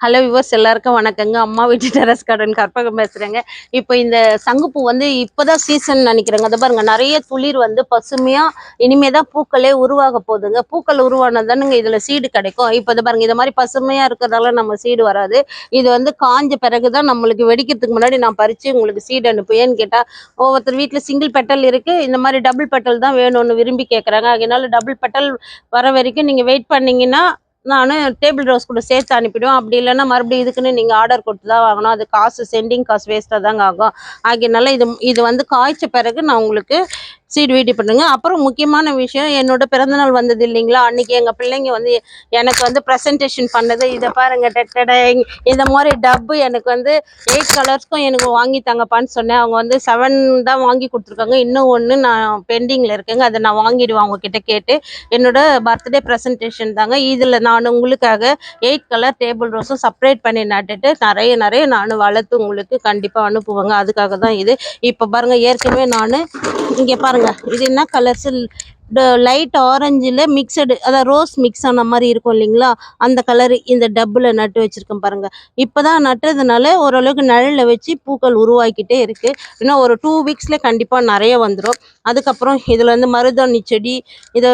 Hello viewers எல்லாருக்கும் வணக்கங்க. அம்மா வீட்டு டெரஸ் கார்டன் கற்பகம் பேசுகிறேங்க இப்போ இந்த சங்குப்பூ வந்து இப்போதான் சீசன் நினைக்கிறேங்க. அதை பாருங்க நிறைய துளிர் வந்து பசுமையாக இனிமே தான் பூக்களே உருவாக போகுதுங்க. பூக்கள் உருவானதானுங்க இதில் சீடு கிடைக்கும். இப்போ இதை பாருங்க இது மாதிரி பசுமையாக இருக்கிறதால நம்ம சீடு வராது. இது வந்து காஞ்ச பிறகுதான் நம்மளுக்கு வெடிக்கிறதுக்கு முன்னாடி நான் பறித்து உங்களுக்கு சீடு அனுப்புவேன்னு கேட்டால் ஒவ்வொருத்தர் வீட்டில் சிங்கிள் பெட்டல் இருக்குது இந்த மாதிரி டபுள் பெட்டல் தான் வேணும்னு விரும்பி கேட்குறாங்க அதனால டபுள் பெட்டல் வர வரைக்கும் நீங்கள் வெயிட் பண்ணீங்கன்னா நான் டேபிள் ரோஸ் கூட சேர்த்து அனுப்பிடுவேன். அப்படி இல்லைன்னா மறுபடியும் இதுக்குன்னு நீங்கள் ஆர்டர் கொடுத்து தான் வாங்கணும். அது காசு சென்டிங் காசு வேஸ்ட்டாக தாங்க ஆகும். ஆகியனால இது இது வந்து காய்ச்ச பிறகு நான் உங்களுக்கு சீடு வீடி பண்ணுங்க. அப்புறம் முக்கியமான விஷயம் என்னோட பிறந்தநாள் வந்தது இல்லைங்களா? அன்னைக்கு எங்கள் பிள்ளைங்க வந்து எனக்கு வந்து ப்ரெசன்டேஷன் பண்ணது. இதை பாருங்க டெட்டடை இந்த மாதிரி டப்பு எனக்கு வந்து எயிட் கலர்ஸ்க்கும் எனக்கு வாங்கி தாங்கப்பான்னு சொன்னேன். அவங்க வந்து செவன் தான் வாங்கி கொடுத்துருக்காங்க. இன்னும் ஒன்று நான் பெண்டிங்கில் இருக்கேங்க. அதை நான் வாங்கிடுவேன் அவங்கக்கிட்ட கேட்டு. என்னோட பர்த்டே ப்ரெசன்டேஷன் தாங்க. இதில் நான் உங்களுக்காக எயிட் கலர் டேபிள் ரோஸும் செப்பரேட் பண்ணி நட்டுட்டு நிறைய நிறைய நான் வளர்த்து உங்களுக்கு கண்டிப்பாக அனுப்புவேங்க. அதுக்காக தான் இது. இப்போ பாருங்கள் ஏற்கனவே நான் இங்கே பாருங்கள் இது என்ன கலர்ஸ் லைட் ஆரஞ்சில் மிக்சடு அதாவது ரோஸ் மிக்ஸ் ஆன மாதிரி இருக்கும் இல்லைங்களா? அந்த கலர் இந்த டப்பில் நட்டு வச்சுருக்கேன் பாருங்கள் இப்போ தான் நட்டுறதுனால ஓரளவுக்கு நிழலில் வச்சு பூக்கள் உருவாக்கிட்டே இருக்குது இன்னும் ஒரு டூ வீக்ஸில் கண்டிப்பாக நிறைய வந்துடும் அதுக்கப்புறம் இதில் வந்து மருதாணி செடி இதை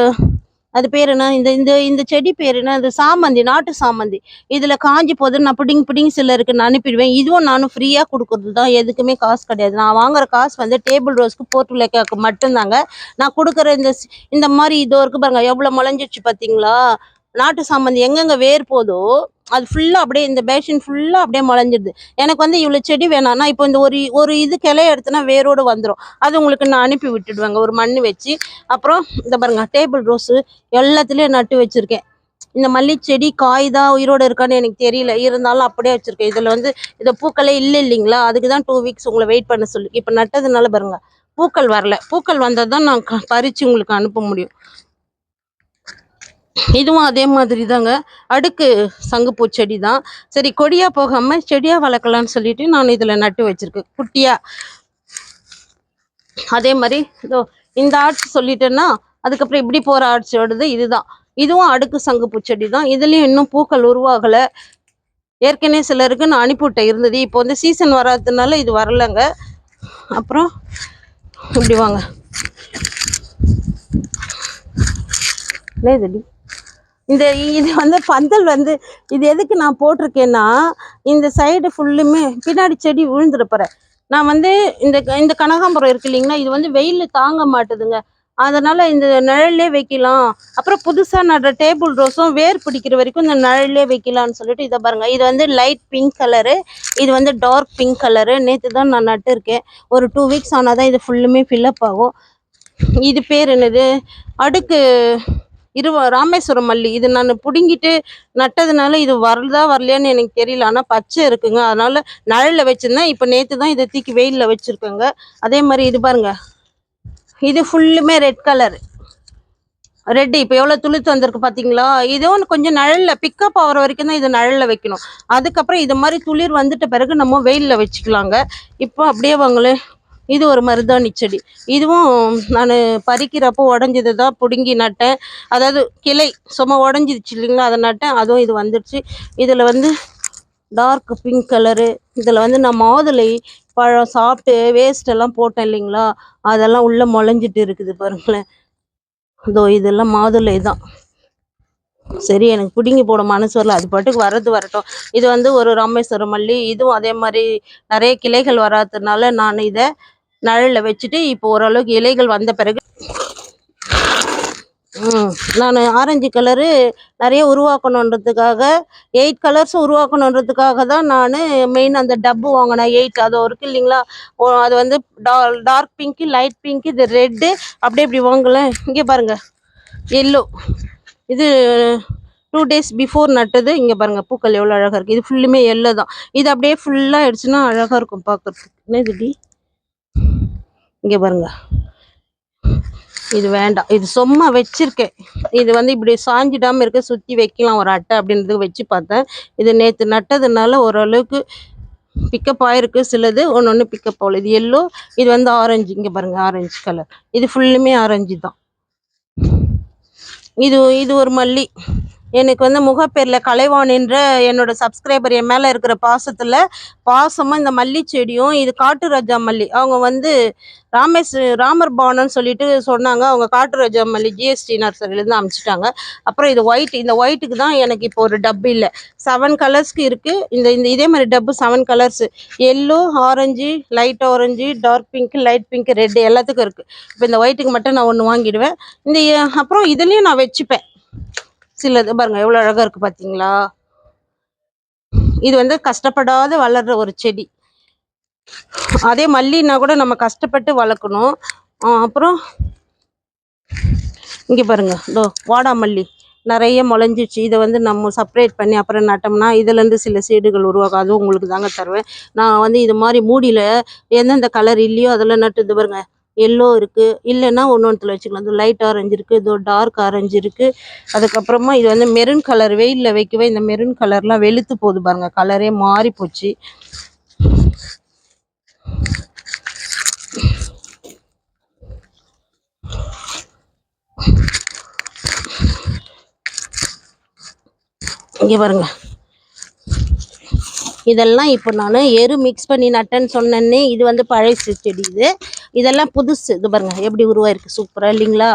அது பேர் என்ன? இந்த இந்த இந்த செடி பேர் என்ன? அது சாமந்தி நாட்டு சாமந்தி. இதில் காஞ்சி போது நான் பிடிங் பிடிங் சிலருக்கு நான் அனுப்பிடுவேன். இதுவும் நானும் ஃப்ரீயாக கொடுக்குறது தான். எதுக்குமே காசு கிடையாது. நான் வாங்குற காசு வந்து டேபிள் ரோஸ்க்கு போர்ட்டுலேக்காக்கு மட்டும்தாங்க. நான் கொடுக்குற இந்த இந்த மாதிரி இதோ இருக்கு பாருங்க. எவ்வளோ முளைஞ்சிச்சு பார்த்தீங்களா நாட்டு சாமந்தி எங்கெங்க வேர் போதோ அது ஃபுல்லாக அப்படியே இந்த பேஷன் ஃபுல்லாக அப்படியே முளைஞ்சிடுது. எனக்கு வந்து இவ்வளோ செடி வேணாம்னா இப்போ இந்த ஒரு ஒரு இது கிளைய எடுத்தனா வேரோடு வந்துடும் அது உங்களுக்கு நான் அனுப்பி விட்டுடுவேங்க. ஒரு மண் வச்சு. அப்புறம் இந்த பாருங்க டேபிள் ரோஸு எல்லாத்துலேயும் நட்டு வச்சுருக்கேன். இந்த மல்லி செடி காய் தான் உயிரோடு இருக்கான்னு எனக்கு தெரியல. இருந்தாலும் அப்படியே வச்சுருக்கேன். இதில் வந்து இந்த பூக்களே இல்லை இல்லைங்களா? அதுக்கு தான் டூ வீக்ஸ் உங்களை வெயிட் பண்ண சொல்லி. இப்போ நட்டதுனால பாருங்க பூக்கள் வரல. பூக்கள் வந்தால் தான் நான் க- பறிச்சு உங்களுக்கு அனுப்ப முடியும். இதுவும் அதே மாதிரி தாங்க அடுக்கு சங்குப்பூ செடி தான் சரி கொடியாக போகாமல் செடியாக வளர்க்கலான்னு சொல்லிட்டு நான் இதில் நட்டு வச்சுருக்கேன். குட்டியாக அதே மாதிரி இதோ இந்த ஆர்ட்ஸ் சொல்லிட்டேன்னா அதுக்கப்புறம் இப்படி போகிற ஆர்ட்ஸ் ஓடுது இதுதான். இதுவும் அடுக்கு சங்குப்பூ செடி தான் இதுலேயும் இன்னும் பூக்கள் உருவாகலை. ஏற்கனவே சிலருக்கு நான் அனுப்பிவிட்டேன் இருந்தது. இப்போ வந்து சீசன் வராததுனால இது வரலைங்க. அப்புறம் இப்படி வாங்க. என்னதுடி இந்த இது வந்து பந்தல் வந்து இது எதுக்கு நான் போட்டிருக்கேன்னா இந்த சைடு ஃபுல்லுமே பின்னாடி செடி விழுந்துருப்பறேன் நான் வந்து இந்த இந்த கனகாம்பரம் இருக்கு இல்லைங்களா இது வந்து வெயில் தாங்க மாட்டுதுங்க. அதனால் இந்த நிழல்லே வைக்கலாம். அப்புறம் புதுசாக நடுற டேபிள் ரோஸும் வேர் பிடிக்கிற வரைக்கும் இந்த நிழல்லே வைக்கலாம்னு சொல்லிட்டு இதை பாருங்கள் இது வந்து லைட் பிங்க் கலரு இது வந்து டார்க் பிங்க் கலரு நேற்று தான் நான் நட்டுருக்கேன். ஒரு டூ வீக்ஸ் ஆனால் தான் இது ஃபுல்லுமே ஃபில்லப் ஆகும். இது பேர் என்னது? அடுக்கு இரு ராமேஸ்வரம் மல்லி. இது நான் பிடுங்கிட்டு நட்டதுனால இது வருதா வரலையான்னு எனக்கு தெரியல. ஆனால் பச்சை இருக்குங்க. அதனால நிழல்ல வச்சுருந்தேன். இப்போ நேற்று தான் இதை தூக்கி வெயிலில் வச்சுருக்கேங்க. அதே மாதிரி இது பாருங்க. இது ஃபுல்லுமே ரெட் கலர். ரெட்டு. இப்போ எவ்வளோ துளுத்து வந்திருக்கு பார்த்தீங்களா இதோ கொஞ்சம் நிழல்ல பிக்கப் ஆகிற வரைக்கும் தான் இது நிழல்ல வைக்கணும். அதுக்கப்புறம் இது மாதிரி துளிர் வந்துட்ட பிறகு நம்ம வெயிலில் வச்சுக்கலாங்க. இப்போ அப்படியே வாங்களேன். இது ஒரு மருதாணி செடி. இதுவும் நான் பறிக்கிறப்போ உடஞ்சது தான் பிடுங்கி நட்டேன். அதாவது கிளை சும்மா உடஞ்சிருச்சு இல்லைங்களா அதை நட்டேன். அதுவும் இது வந்துடுச்சு இதில் வந்து டார்க் பிங்க் கலரு இதில் வந்து நான் மாதுளை பழம் சாப்பிட்டு வேஸ்ட் எல்லாம் போட்டேன் இல்லைங்களா அதெல்லாம் உள்ளே முளைஞ்சிட்டு இருக்குது பாருங்களேன். இதோ இதெல்லாம் மாதுளை தான். சரி எனக்கு பிடுங்கி போட மனசு வரல. அது பாட்டுக்கு வரது வரட்டும். இது வந்து ஒரு ராமேஸ்வரம் மல்லி. இதுவும் அதே மாதிரி நிறைய கிளைகள் வராததுனால நான் இதை நிழலில் வச்சுட்டு இப்போ ஓரளவுக்கு இலைகள் வந்த பிறகு நான் ஆரஞ்சு கலரு நிறைய உருவாக்கணுன்றதுக்காக எயிட் கலர்ஸும் உருவாக்கணுன்றதுக்காக தான் நான் மெயின் அந்த டப்பு வாங்கினேன். எயிட் அது இருக்கு இல்லைங்களா? ஓ, அது வந்து டார்க் பிங்க்கு லைட் பிங்க் இது ரெட்டு அப்படியே இப்படி வாங்கலை இங்கே பாருங்க. எல்லோ இது டூ டேஸ் பிஃபோர் நட்டது. இங்கே பாருங்க பூக்கள் எவ்வளோ அழகாக இருக்குது இது ஃபுல்லுமே எல்லோ தான். இது அப்படியே ஃபுல்லாக ஆயிடுச்சுன்னா அழகாக இருக்கும் பார்க்குறதுக்கு பார்க்கறதுக்கு என்னதுடி இங்கே பாருங்க. இது வேண்டாம். இது சும்மா வச்சிருக்கேன். இது வந்து இப்படி சாஞ்சிடாம இருக்க சுற்றி வைக்கலாம் ஒரு அட்டை அப்படின்றது வச்சு பார்த்தேன். இது நேற்று நட்டதுனால ஓரளவுக்கு பிக்கப் ஆயிருக்கு. சிலது ஒன்று ஒன்று பிக்கப் ஆகல. இது எல்லோ இது வந்து ஆரஞ்சு இங்கே பாருங்க ஆரஞ்சு கலர் இது ஃபுல்லுமே ஆரஞ்சு தான். இது இது ஒரு மல்லி. எனக்கு வந்து முகப்பேரில் கலைவாணின்ற என்னோட சப்ஸ்கிரைபர் என் மேலே இருக்கிற பாசத்தில் பாசமாக இந்த மல்லி செடியும் இது காட்டு ராஜா மல்லி. அவங்க வந்து ராமேஸ் ராமர் பவனன்னு சொல்லிட்டு சொன்னாங்க. அவங்க காட்டு ராஜா மல்லி ஜிஎஸ்டி நர்சரிலேருந்து அனுப்பிச்சிட்டாங்க. அப்புறம் இது ஒயிட் இந்த ஒயிட்டுக்கு தான் எனக்கு இப்போ ஒரு டப்பு இல்லை. செவன் கலர்ஸ்க்கு இருக்குது இந்த இந்த இதே மாதிரி டப்பு seven colours yellow orange light orange dark pink light pink red எல்லாத்துக்கும் இருக்குது இப்போ இந்த ஒயிட்டுக்கு மட்டும் நான் ஒன்று வாங்கிடுவேன். இந்த அப்புறம் இதுலேயும் நான் வச்சுப்பேன். சிலது பாருங்க எவ்வளோ அழகாக இருக்கு பார்த்தீங்களா இது வந்து கஷ்டப்படாத வளர்ற ஒரு செடி. அதே மல்லின்னா கூட நம்ம கஷ்டப்பட்டு வளர்க்கணும். அப்புறம் இங்கே பாருங்க இதோ வாடாமல்லி நிறைய முளைஞ்சிச்சு. இதை வந்து நம்ம செப்பரேட் பண்ணி அப்புறம் நட்டோம்னா இதுலேருந்து சில சீடுகள் உருவாகும். அதுவும் உங்களுக்கு தாங்க தருவேன். நான் வந்து இது மாதிரி மூடியில் எந்தெந்த கலர் இல்லையோ அதில் நட்டு இது பாருங்க. எல்லோ இருக்குது இல்லைன்னா ஒன்று ஒன்றுத்தில் வச்சுக்கலாம். இது லைட் ஆரஞ்சு இருக்குது இதோ டார்க் ஆரஞ்சு இருக்குது அதுக்கப்புறமா இது வந்து மெரூன் கலர் வெயிலில் வைக்கவே இந்த மெரூன் கலர்லாம் வெளுத்து போகுது பாருங்க. கலரே மாறி போச்சு. இங்கே பாருங்க. இதெல்லாம் இப்போ நான் எரு மிக்ஸ் பண்ணி நட்டேன்னு சொன்னேன்னே இது வந்து பழைய செடி இது. இதெல்லாம் புதுசு. இது பாருங்க எப்படி உருவாயிருக்கு? சூப்பராக இல்லைங்களா?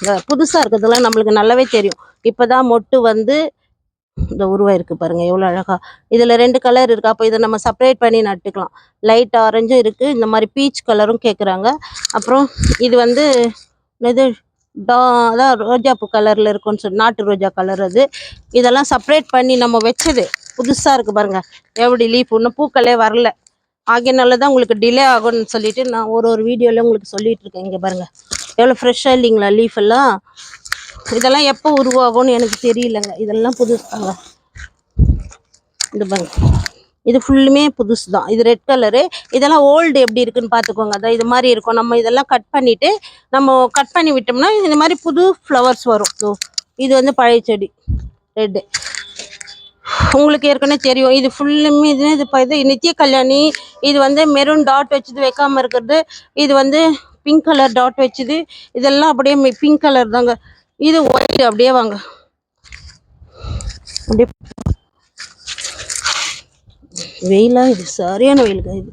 இந்த புதுசாக இருக்கிறதுலாம் நம்மளுக்கு நல்லாவே தெரியும். இப்போ தான் மொட்டு வந்து இந்த உருவாயிருக்கு பாருங்கள் எவ்வளோ அழகாக இதில் ரெண்டு கலர் இருக்குது அப்போ இதை நம்ம செப்பரேட் பண்ணி நட்டுக்கலாம். லைட் ஆரஞ்சும் இருக்குது இந்த மாதிரி பீச் கலரும் கேட்குறாங்க அப்புறம் இது வந்து இது டா அதான் ரோஜாப்பூ கலரில் இருக்கும்னு சொல்லி நாட்டு ரோஜா கலர் அது. இதெல்லாம் செப்பரேட் பண்ணி நம்ம வச்சது புதுசாக இருக்குது பாருங்கள் எப்படி லீஃப் இன்னும் பூக்களே வரல. ஆகையனால தான் உங்களுக்கு டிலே ஆகும்னு சொல்லிட்டு நான் ஒரு ஒரு வீடியோவில் உங்களுக்கு சொல்லிட்டு இருக்கேன். இங்கே பாருங்க. எவ்வளோ ஃப்ரெஷ்ஷாக இல்லைங்களா லீஃப் எல்லாம்? இதெல்லாம் எப்போ உருவாகும்னு எனக்கு தெரியலங்க. இதெல்லாம் புதுசுதாங்க இது பாருங்க. இது ஃபுல்லுமே புதுசு தான் இது ரெட் கலரு இதெல்லாம் ஓல்டு எப்படி இருக்குன்னு பார்த்துக்கோங்க அதான் இது மாதிரி இருக்கும். நம்ம இதெல்லாம் கட் பண்ணிவிட்டு நம்ம கட் பண்ணி விட்டோம்னா இந்த மாதிரி புது ஃப்ளவர்ஸ் வரும். இது வந்து பழைய செடி. ரெட்டு உங்களுக்கு ஏற்கனவே தெரியும். இது ஃபுல்லுமே இது இது இது நித்திய கல்யாணி. இது வந்து மெரூன் டாட் வச்சது வைக்காம இருக்கிறது. இது வந்து பிங்க் கலர் டாட் வச்சது. இதெல்லாம் அப்படியே பிங்க் கலர் தாங்க. இது ஒயிட் அப்படியே வாங்க. அப்படியே. வெயிலா இது சரியான வெயிலுங்க இது.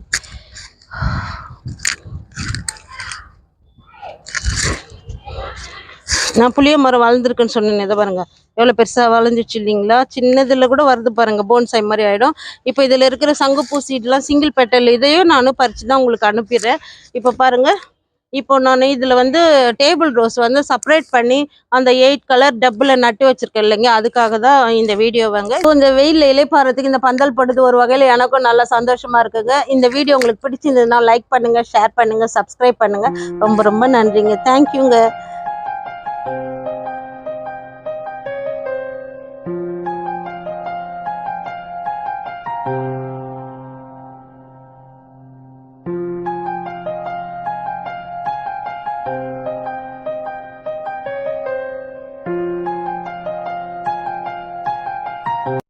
நான் புளிய மரம் வளர்ந்துருக்குன்னு சொன்னேன் இதை பாருங்க. எவ்வளோ பெருசாக வளைஞ்சிச்சு இல்லைங்களா? சின்னதில் கூட வருது பாருங்க போன்சாய் மாதிரி ஆகிடும் இப்போ இதில் இருக்கிற சங்குப்பூ சீட்லாம் சிங்கிள் பெட்டல் இதையும் நானும் பறித்து தான் உங்களுக்கு அனுப்பிடுறேன். இப்போ பாருங்க இப்போ நான் இதில் வந்து டேபிள் ரோஸ் வந்து செப்பரேட் பண்ணி அந்த எயிட் கலர் டப்பில் நட்டு வச்சுருக்கேன் இல்லைங்க அதுக்காக தான் இந்த வீடியோவாங்க. இப்போ இந்த வெயிலில் இலைப்பாறதுக்கு இந்த பந்தல் படுது ஒரு வகையில் எனக்கும் நல்லா சந்தோஷமாக இருக்குங்க. இந்த வீடியோ உங்களுக்கு பிடிச்சிருந்ததுன்னா லைக் பண்ணுங்கள் ஷேர் பண்ணுங்கள் சப்ஸ்கிரைப் பண்ணுங்க. ரொம்ப ரொம்ப நன்றிங்க. தேங்க்யூங்க